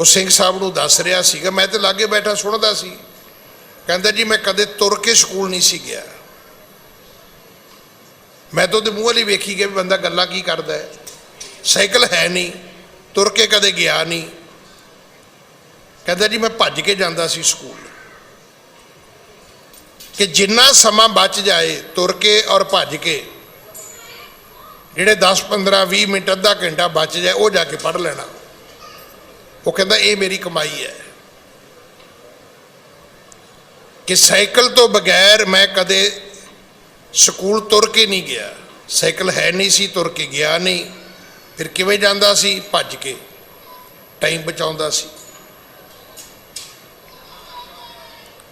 ਉਹ ਸਿੰਘ ਸਾਹਿਬ ਨੂੰ ਦੱਸ ਰਿਹਾ ਸੀਗਾ, ਮੈਂ ਤੇ ਲਾਗੇ ਬੈਠਾ ਸੁਣਦਾ ਸੀ। ਕਹਿੰਦਾ ਜੀ, ਮੈਂ ਕਦੇ ਤੁਰ ਕੇ ਸਕੂਲ ਨਹੀਂ ਸੀ ਗਿਆ। ਮੈਂ ਤਾਂ ਉਹਦੇ ਮੂੰਹ ਵਾਲੀ ਵੇਖੀ ਗਿਆ ਵੀ ਬੰਦਾ ਗੱਲਾਂ ਕੀ ਕਰਦਾ ਹੈ। ਸਾਈਕਲ ਹੈ ਨਹੀਂ, ਤੁਰ ਕੇ ਕਦੇ ਗਿਆ ਨਹੀਂ। ਕਹਿੰਦਾ ਜੀ, ਮੈਂ ਭੱਜ ਕੇ ਜਾਂਦਾ ਸੀ ਸਕੂਲ। ਕਿ ਜਿੰਨਾ ਸਮਾਂ ਬਚ ਜਾਏ ਤੁਰ ਕੇ ਔਰ ਭੱਜ ਕੇ, ਜਿਹੜੇ 10 15 20 ਮਿੰਟ, ਅੱਧਾ ਘੰਟਾ ਬਚ ਜਾਏ, ਉਹ ਜਾ ਕੇ ਪੜ ਲੈਣਾ। ਉਹ ਕਹਿੰਦਾ, ਇਹ ਮੇਰੀ ਕਮਾਈ ਹੈ ਕਿ ਸਾਈਕਲ ਤੋਂ ਬਗੈਰ ਮੈਂ ਕਦੇ ਸਕੂਲ ਤੁਰ ਕੇ ਨਹੀਂ ਗਿਆ। ਸਾਈਕਲ ਹੈ ਨਹੀਂ ਸੀ, ਤੁਰ ਕੇ ਗਿਆ ਨਹੀਂ। ਫਿਰ ਕਿਵੇਂ ਜਾਂਦਾ ਸੀ? ਭੱਜ ਕੇ ਟਾਈਮ ਬਚਾਉਂਦਾ ਸੀ।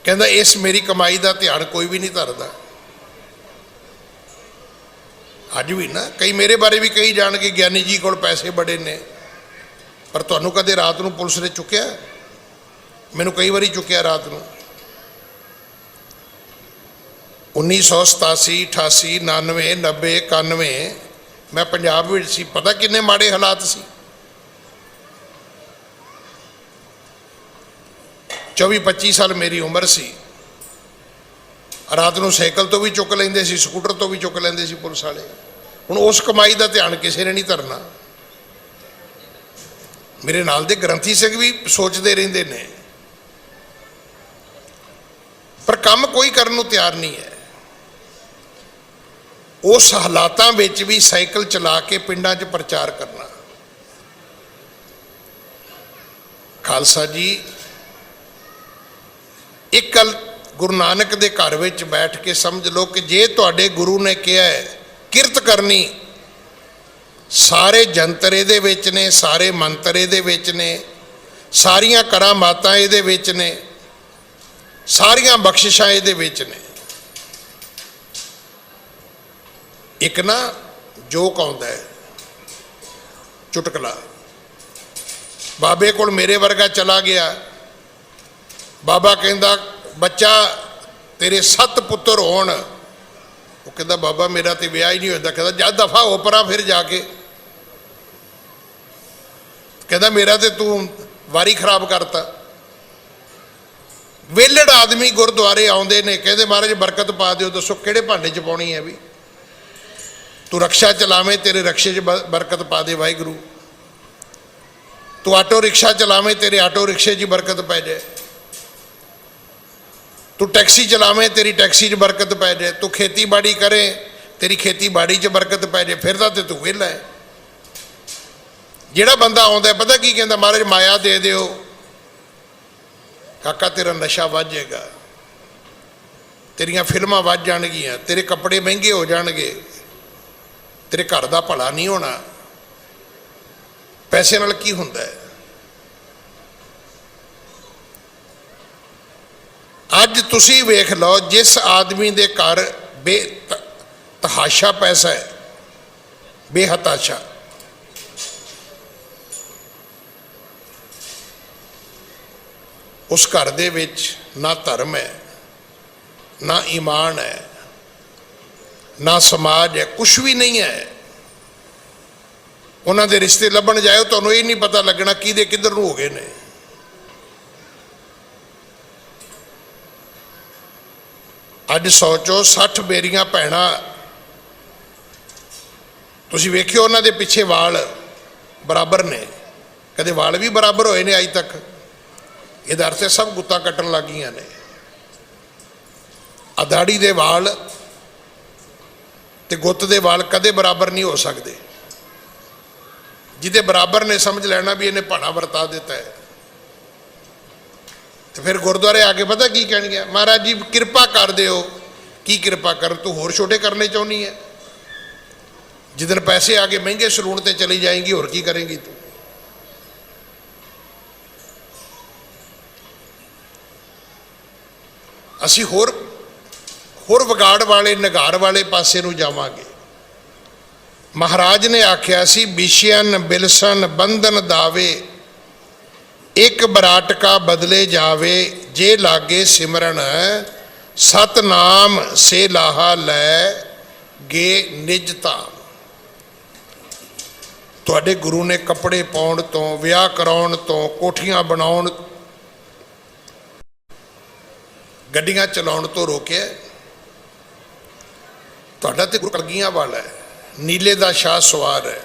ਕਹਿੰਦਾ, ਇਸ ਮੇਰੀ ਕਮਾਈ ਦਾ ਧਿਆਨ ਕੋਈ ਵੀ ਨਹੀਂ ਧਰਦਾ। ਅੱਜ ਵੀ ਨਾ, ਕਈ ਮੇਰੇ ਬਾਰੇ ਵੀ ਕਹੀ ਜਾਣਗੇ, ਗਿਆਨੀ ਜੀ ਕੋਲ ਪੈਸੇ ਬੜੇ ਨੇ। ਪਰ ਤੁਹਾਨੂੰ ਕਦੇ ਰਾਤ ਨੂੰ ਪੁਲਿਸ ਨੇ ਚੁੱਕਿਆ? ਮੈਨੂੰ ਕਈ ਵਾਰੀ ਚੁੱਕਿਆ ਰਾਤ ਨੂੰ। 1987 88 99 90 91 ਮੈਂ ਪੰਜਾਬ ਵਿੱਚ ਸੀ। ਪਤਾ ਕਿੰਨੇ ਮਾੜੇ ਹਾਲਾਤ ਸੀ? 24 25 ਸਾਲ ਮੇਰੀ ਉਮਰ ਸੀ। ਰਾਤ ਨੂੰ ਸਾਈਕਲ ਤੋਂ ਵੀ ਚੁੱਕ ਲੈਂਦੇ ਸੀ, ਸਕੂਟਰ ਤੋਂ ਵੀ ਚੁੱਕ ਲੈਂਦੇ ਸੀ ਪੁਲਿਸ ਵਾਲੇ। ਹੁਣ ਉਸ ਕਮਾਈ ਦਾ ਧਿਆਨ ਕਿਸੇ ਨੇ ਨਹੀਂ ਧਰਨਾ। ਮੇਰੇ ਨਾਲ ਦੇ ਗ੍ਰੰਥੀ ਸਿੰਘ ਵੀ ਸੋਚਦੇ ਰਹਿੰਦੇ ਨੇ। ਪਰ ਕੰਮ ਕੋਈ ਕਰਨ ਨੂੰ ਤਿਆਰ ਨਹੀਂ ਹੈ। ਉਸ ਹਾਲਾਤਾਂ ਵਿੱਚ ਵੀ ਸਾਈਕਲ ਚਲਾ ਕੇ ਪਿੰਡਾਂ 'ਚ ਪ੍ਰਚਾਰ ਕਰਨਾ। ਖਾਲਸਾ ਜੀ, ਇੱਕ ਗੱਲ ਗੁਰੂ ਨਾਨਕ ਦੇ ਘਰ ਵਿੱਚ ਬੈਠ ਕੇ ਸਮਝ ਲਓ ਕਿ ਜੇ ਤੁਹਾਡੇ ਗੁਰੂ ਨੇ ਕਿਹਾ ਹੈ, ਕਿਰਤ ਕਰਨੀ ਸਾਰੇ ਜੰਤਰ ਇਹਦੇ ਵਿੱਚ ਨੇ, ਸਾਰੇ ਮੰਤਰ ਇਹਦੇ ਵਿੱਚ ਨੇ, ਸਾਰੀਆਂ ਕਰਾਮਾਤਾਂ ਇਹਦੇ ਵਿੱਚ ਨੇ, ਸਾਰੀਆਂ ਬਖਸ਼ਿਸ਼ਾਂ ਇਹਦੇ ਵਿੱਚ ਨੇ। ਇੱਕ ਨਾ ਜੋਕ ਆਉਂਦਾ ਹੈ, ਚੁਟਕਲਾ। ਬਾਬੇ ਕੋਲ ਮੇਰੇ ਵਰਗਾ ਚਲਾ ਗਿਆ। ਬਾਬਾ ਕਹਿੰਦਾ, ਬੱਚਾ, ਤੇਰੇ ਸੱਤ ਪੁੱਤਰ ਹੋਣ। ਉਹ ਕਹਿੰਦਾ, ਬਾਬਾ, ਮੇਰਾ ਤੇ ਵਿਆਹ ਹੀ ਨਹੀਂ ਹੁੰਦਾ ਕਹਿੰਦਾ, ਜਦ ਦਫਾ ਹੋ ਪਰਾਂ ਫਿਰ ਜਾ ਕੇ। ਕਹਿੰਦਾ, ਮੇਰਾ ਤੇ ਤੂੰ ਵਾਰੀ ਖਰਾਬ ਕਰਤਾ। ਵੇਲੜ ਆਦਮੀ ਗੁਰਦੁਆਰੇ ਆਉਂਦੇ ਨੇ, ਕਹਿੰਦੇ, ਮਹਾਰਾਜ, ਬਰਕਤ ਪਾ ਦਿਓ, ਦੱਸੋ ਕਿਹੜੇ ਭਾਂਡੇ ਚ ਪਾਉਣੀ ਹੈ ਵੀ? ਤੂੰ ਰਕਸ਼ਾ ਚਲਾਵੇਂ, ਤੇਰੇ ਰਕਸ਼ੇ 'ਚ ਬ- ਬਰਕਤ ਪਾ ਦੇ ਵਾਹਿਗੁਰੂ। ਤੂੰ ਆਟੋ ਰਿਕਸ਼ਾ ਚਲਾਵੇਂ, ਤੇਰੇ ਆਟੋ ਰਿਕਸ਼ੇ 'ਚ ਬਰਕਤ ਪੈ ਜਾਏ। ਤੂੰ ਟੈਕਸੀ ਚਲਾਵੇਂ, ਤੇਰੀ ਟੈਕਸੀ 'ਚ ਬਰਕਤ ਪੈ ਜਾਏ। ਤੂੰ ਖੇਤੀਬਾੜੀ ਕਰੇ, ਤੇਰੀ ਖੇਤੀਬਾੜੀ 'ਚ ਬਰਕਤ ਪੈ ਜਾਏ। ਫਿਰ ਤਾਂ ਤੇ ਤੂੰ ਵਿਹਲਾ ਹੈ। ਜਿਹੜਾ ਬੰਦਾ ਆਉਂਦਾ, ਪਤਾ ਕੀ ਕਹਿੰਦਾ, ਮਹਾਰਾਜ, ਮਾਇਆ ਦੇ ਦਿਓ। ਕਾਕਾ, ਤੇਰਾ ਨਸ਼ਾ ਵੱਧ ਜਾਏਗਾ। ਤੇਰੀਆਂ ਫਿਲਮਾਂ ਵੱਧ ਜਾਣਗੀਆਂ। ਤੇਰੇ ਕੱਪੜੇ ਮਹਿੰਗੇ ਹੋ ਜਾਣਗੇ। ਤੇਰੇ ਘਰ ਦਾ ਭਲਾ ਨਹੀਂ ਹੋਣਾ। ਪੈਸੇ ਨਾਲ ਕੀ ਹੁੰਦਾ ਹੈ? ਅੱਜ ਤੁਸੀਂ ਵੇਖ ਲਓ, ਜਿਸ ਆਦਮੀ ਦੇ ਘਰ ਬੇ ਤਹਾਸ਼ਾ ਪੈਸਾ ਹੈ, ਬੇਹਤਾਸ਼ਾ। ਉਸ ਘਰ ਦੇ ਵਿੱਚ ਨਾ ਧਰਮ ਹੈ, ਨਾ ਈਮਾਨ ਹੈ, ਨਾ ਸਮਾਜ ਹੈ ਕੁਝ ਵੀ ਨਹੀਂ ਹੈ। ਉਹਨਾਂ ਦੇ ਰਿਸ਼ਤੇ ਲੱਭਣ ਜਾਇਓ, ਤੁਹਾਨੂੰ ਇਹ ਨਹੀਂ ਪਤਾ ਲੱਗਣਾ ਕਿਹਦੇ ਕਿੱਧਰ ਨੂੰ ਹੋ ਗਏ ਨੇ। ਅੱਜ ਸੋਚੋ 60 ਬੇਰੀਆਂ ਭੈਣਾਂ, ਤੁਸੀਂ ਵੇਖਿਓ ਉਹਨਾਂ ਦੇ ਪਿੱਛੇ ਵਾਲ ਬਰਾਬਰ ਨੇ। ਕਦੇ ਵਾਲ ਵੀ ਬਰਾਬਰ ਹੋਏ ਨੇ ਅੱਜ ਤੱਕ। ਇਹਦਾ ਅਰਥ ਹੈ ਸਭ ਗੁੱਤਾਂ ਕੱਟਣ ਲੱਗੀਆਂ ਨੇ। ਅਦਾੜੀ ਦੇ ਵਾਲ ਤੇ ਗੁੱਤ ਦੇ ਵਾਲ ਕਦੇ ਬਰਾਬਰ ਨਹੀਂ ਹੋ ਸਕਦੇ। ਜਿਹਦੇ ਬਰਾਬਰ ਨੇ ਸਮਝ ਲੈਣਾ ਵੀ ਇਹਨੇ ਭਾਣਾ ਵਰਤਾ ਦਿੱਤਾ ਹੈ। ਤੇ ਫਿਰ ਗੁਰਦੁਆਰੇ ਆ ਕੇ ਪਤਾ ਕੀ ਕਹਿਣਗੇ? ਮਹਾਰਾਜ ਜੀ, ਕਿਰਪਾ ਕਰ ਦਿਓ। ਕੀ ਕਿਰਪਾ ਕਰ ਤੂੰ ਹੋਰ ਛੋਟੇ ਕਰਨੇ ਚਾਹੁੰਦੀ ਹੈ? ਜਿੱਦਨ ਪੈਸੇ ਆ ਕੇ ਮਹਿੰਗੇ ਸਰੂਣ ਤੇ ਚਲੀ ਜਾਏਗੀ, ਹੋਰ ਕੀ ਕਰੇਗੀ ਤੂੰ? ਅਸੀਂ ਹੋਰ ਹੋਰ ਵਿਗਾੜ ਵਾਲੇ ਨਿਗਾਰ ਵਾਲੇ ਪਾਸੇ ਨੂੰ ਜਾਵਾਂਗੇ। ਮਹਾਰਾਜ ਨੇ ਆਖਿਆ ਸੀ ਵਿਸ਼ਿਆਨ ਬਿਲਸਨ, ਬੰਧਨ ਦਾਵੇ, ਇੱਕ ਬਰਾਟਕਾ ਬਦਲੇ ਜਾਵੇ, ਜੇ ਲਾਗੇ ਸਿਮਰਨ, ਸਤਨਾਮ ਸੇ ਲਾਹਾ ਲੈ ਗੇ ਨਿਜ ਧਾਮ ਤੁਹਾਡੇ ਗੁਰੂ ਨੇ ਕੱਪੜੇ ਪਾਉਣ ਤੋਂ, ਵਿਆਹ ਕਰਾਉਣ ਤੋਂ, ਕੋਠੀਆਂ ਬਣਾਉਣ ਗੱਡੀਆਂ ਚਲਾਉਣ ਤੋਂ ਰੋਕਿਆ। ਤੁਹਾਡਾ ਤੇ ਕਲਗੀਆਂ ਵਾਲਾ ਹੈ। ਨੀਲੇ ਦਾ ਸ਼ਾਹ ਸਵਾਰ ਹੈ।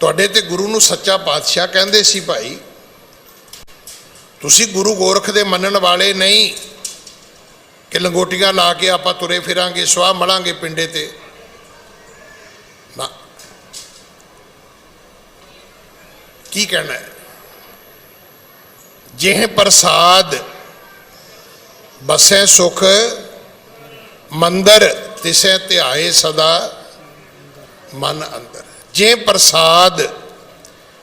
ਤੁਹਾਡੇ ਤੇ ਗੁਰੂ ਨੂੰ ਸੱਚਾ ਪਾਤਸ਼ਾਹ ਕਹਿੰਦੇ ਸੀ ਭਾਈ। ਤੁਸੀਂ ਗੁਰੂ ਗੋਰਖ ਦੇ ਮੰਨਣ ਵਾਲੇ ਨਹੀਂ। ਕਿ ਲੰਗੋਟੀਆਂ ਲਾ ਕੇ ਆਪਾਂ ਤੁਰੇ ਫਿਰਾਂਗੇ ਸਵਾਹ ਮਲਾਂਗੇ ਪਿੰਡੇ ਤੇ। ਨਾ। ਕੀ ਕਹਿਣਾ ਹੈ? ਜਿਹ ਪ੍ਰਸਾਦ ਬਸੈ ਸੁਖ, ਮੰਦਰ, ਤਿਸੈ ਧਿਆਏ ਸਦਾ, ਮਨ ਅੰਦਰ। ਜੇ ਪ੍ਰਸਾਦ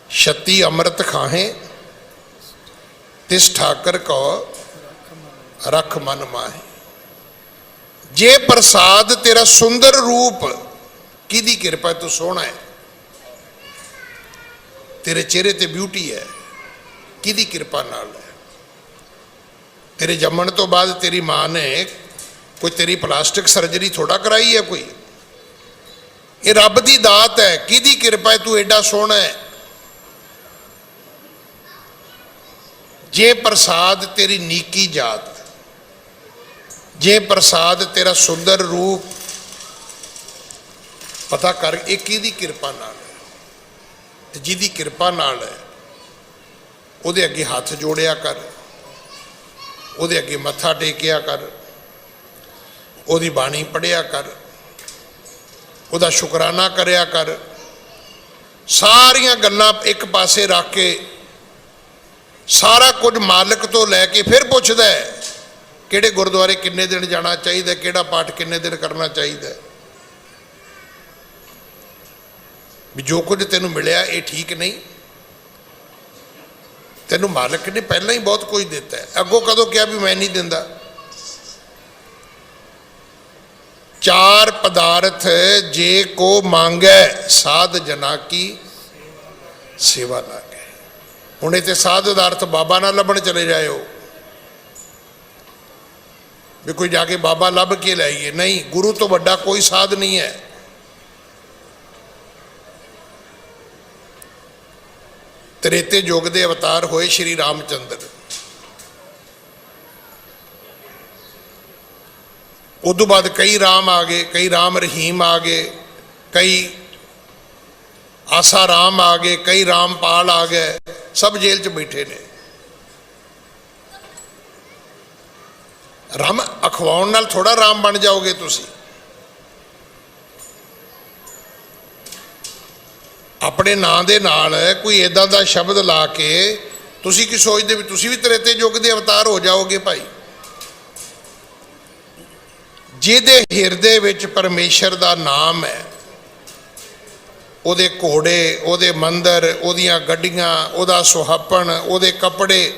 ਛਤੀ ਅੰਮ੍ਰਿਤ ਖਾਹੇ, ਤਿਸ ਠਾਕਰ ਕੋ ਰਖ ਮਨ ਮਾਹੇ। ਜੇ ਪ੍ਰਸਾਦ ਤੇਰਾ ਸੁੰਦਰ ਰੂਪ, ਕਿਹਦੀ ਕਿਰਪਾ ਤੂੰ ਸੋਹਣਾ ਹੈ। ਤੇਰੇ ਚਿਹਰੇ ਤੇ ਬਿਊਟੀ ਹੈ। ਕਿਹਦੀ ਕਿਰਪਾ ਨਾਲ? ਤੇਰੇ ਜੰਮਣ ਤੋਂ ਬਾਅਦ ਤੇਰੀ ਮਾਂ ਨੇ ਕੋਈ ਤੇਰੀ ਪਲਾਸਟਿਕ ਸਰਜਰੀ ਥੋੜਾ ਕਰਾਈ ਹੈ ਕੋਈ? ਇਹ ਰੱਬ ਦੀ ਦਾਤ ਹੈ, ਕਿਹਦੀ ਕਿਰਪਾ ਹੈ, ਤੂੰ ਐਡਾ ਸੋਹਣਾ ਹੈ। ਜੇ ਪ੍ਰਸਾਦ ਤੇਰੀ ਨੀਕੀ ਜਾਤ, ਜੇ ਪ੍ਰਸਾਦ ਤੇਰਾ ਸੁੰਦਰ ਰੂਪ, ਪਤਾ ਕਰ ਇਹ ਕਿਹਦੀ ਕਿਰਪਾ ਨਾਲ ਹੈ? ਤੇ ਜਿਹਦੀ ਕਿਰਪਾ ਨਾਲ ਹੈ, ਉਹਦੇ ਅੱਗੇ ਹੱਥ ਜੋੜਿਆ ਕਰ। ਉਹਦੇ ਅੱਗੇ ਮੱਥਾ ਟੇਕਿਆ ਕਰ। ਉਹਦੀ ਬਾਣੀ ਪੜਿਆ ਕਰ। ਉਹਦਾ ਸ਼ੁਕਰਾਨਾ ਕਰਿਆ ਕਰ। ਸਾਰੀਆਂ ਗੱਲਾਂ ਇੱਕ ਪਾਸੇ ਰੱਖ ਕੇ ਸਾਰਾ ਕੁਝ ਮਾਲਕ ਤੋਂ ਲੈ ਕੇ ਫਿਰ ਪੁੱਛਦਾ ਹੈ, ਕਿਹੜੇ ਗੁਰਦੁਆਰੇ ਕਿੰਨੇ ਦਿਨ ਜਾਣਾ ਚਾਹੀਦਾ, ਕਿਹੜਾ ਪਾਠ ਕਿੰਨੇ ਦਿਨ ਕਰਨਾ ਚਾਹੀਦਾ ਵੀ ਜੋ ਕੁਝ ਤੈਨੂੰ ਮਿਲਿਆ ਇਹ ਠੀਕ ਨਹੀਂ ਤੈਨੂੰ ਮਾਲਕ ਨੇ ਪਹਿਲਾਂ ਹੀ ਬਹੁਤ ਕੁਝ ਦਿੱਤਾ ਹੈ। ਅੱਗੋਂ ਕਦੋਂ ਕਿਹਾ ਵੀ ਮੈਂ ਨਹੀਂ ਦਿੰਦਾ? ਚਾਰ ਪਦਾਰਥ ਜੇ ਕੋ ਮੰਗੈ, ਸਾਧ ਜਨਾ ਕੀ ਸੇਵਾ ਲਾਗੇ। ਹੁਣ ਇਹ ਤੇ ਸਾਧ ਅਰਥ ਬਾਬਾ ਨਾਲ ਲੱਭਣ ਚਲੇ ਜਾਇਓ। ਵੀ ਕੋਈ ਜਾ ਕੇ ਬਾਬਾ ਲੱਭ ਕੇ ਲਾਈਏ ਨਹੀਂ, ਗੁਰੂ ਤੋਂ ਵੱਡਾ ਕੋਈ ਸਾਧ ਨਹੀਂ ਹੈ। ਤ੍ਰੇਤੇ ਯੁੱਗ ਦੇ ਅਵਤਾਰ ਹੋਏ ਸ਼੍ਰੀ ਰਾਮਚੰਦਰ। ਉਦੋਂ ਬਾਅਦ ਕਈ ਰਾਮ ਆ ਗਏ, ਕਈ ਰਾਮ ਰਹੀਮ ਆ ਗਏ, ਕਈ ਆਸਾ ਰਾਮ ਆ ਗਏ, ਕਈ ਰਾਮਪਾਲ ਆ ਗਏ, ਸਭ ਜੇਲ੍ਹ 'ਚ ਬੈਠੇ ਨੇ। ਰਾਮ ਅਖਵਾਉਣ ਨਾਲ ਥੋੜਾ ਰਾਮ ਬਣ ਜਾਓਗੇ ਤੁਸੀਂ। ਆਪਣੇ ਨਾਂ ਦੇ ਨਾਲ ਕੋਈ ਇਦਾਂ ਦਾ ਸ਼ਬਦ ਲਾ ਕੇ ਤੁਸੀਂ ਕੀ ਸੋਚਦੇ ਵੀ ਤੁਸੀਂ ਵੀ ਤ੍ਰੇਤੇ ਯੁੱਗ ਦੇ ਅਵਤਾਰ ਹੋ ਜਾਓਗੇ ਭਾਈ? ਜਿਹਦੇ ਹਿਰਦੇ ਵਿੱਚ ਪਰਮੇਸ਼ਰ ਦਾ ਨਾਮ ਹੈ, ਉਹਦੇ ਘੋੜੇ, ਉਹਦੇ ਮੰਦਰ, ਉਹਦੀਆਂ ਗੱਡੀਆਂ, ਉਹਦਾ ਸੁਹਾਪਣ, ਉਹਦੇ ਕੱਪੜੇ,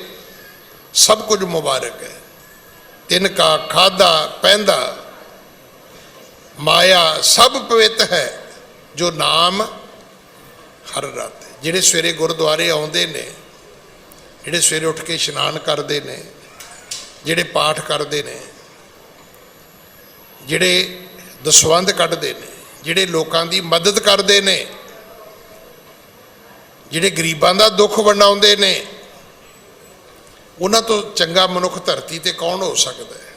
ਸਭ ਕੁਝ ਮੁਬਾਰਕ ਹੈ। ਤਿਨਕਾ ਖਾਦਾ ਪੈਂਦਾ ਮਾਇਆ ਸਭ ਪਵਿੱਤ ਹੈ, ਜੋ ਨਾਮ ਹਰ ਰਾਤ ਜਿਹੜੇ ਸਵੇਰੇ ਗੁਰਦੁਆਰੇ ਆਉਂਦੇ ਨੇ, ਜਿਹੜੇ ਸਵੇਰੇ ਉੱਠ ਕੇ ਇਸ਼ਨਾਨ ਕਰਦੇ ਨੇ, ਜਿਹੜੇ ਪਾਠ ਕਰਦੇ ਨੇ, ਜਿਹੜੇ ਦਸਵੰਧ ਕੱਢਦੇ ਨੇ, ਜਿਹੜੇ ਲੋਕਾਂ ਦੀ ਮਦਦ ਕਰਦੇ ਨੇ, ਜਿਹੜੇ ਗਰੀਬਾਂ ਦਾ ਦੁੱਖ ਵੰਡਾਉਂਦੇ ਨੇ, ਉਹਨਾਂ ਤੋਂ ਚੰਗਾ ਮਨੁੱਖ ਧਰਤੀ ਤੇ ਕੌਣ ਹੋ ਸਕਦਾ ਹੈ?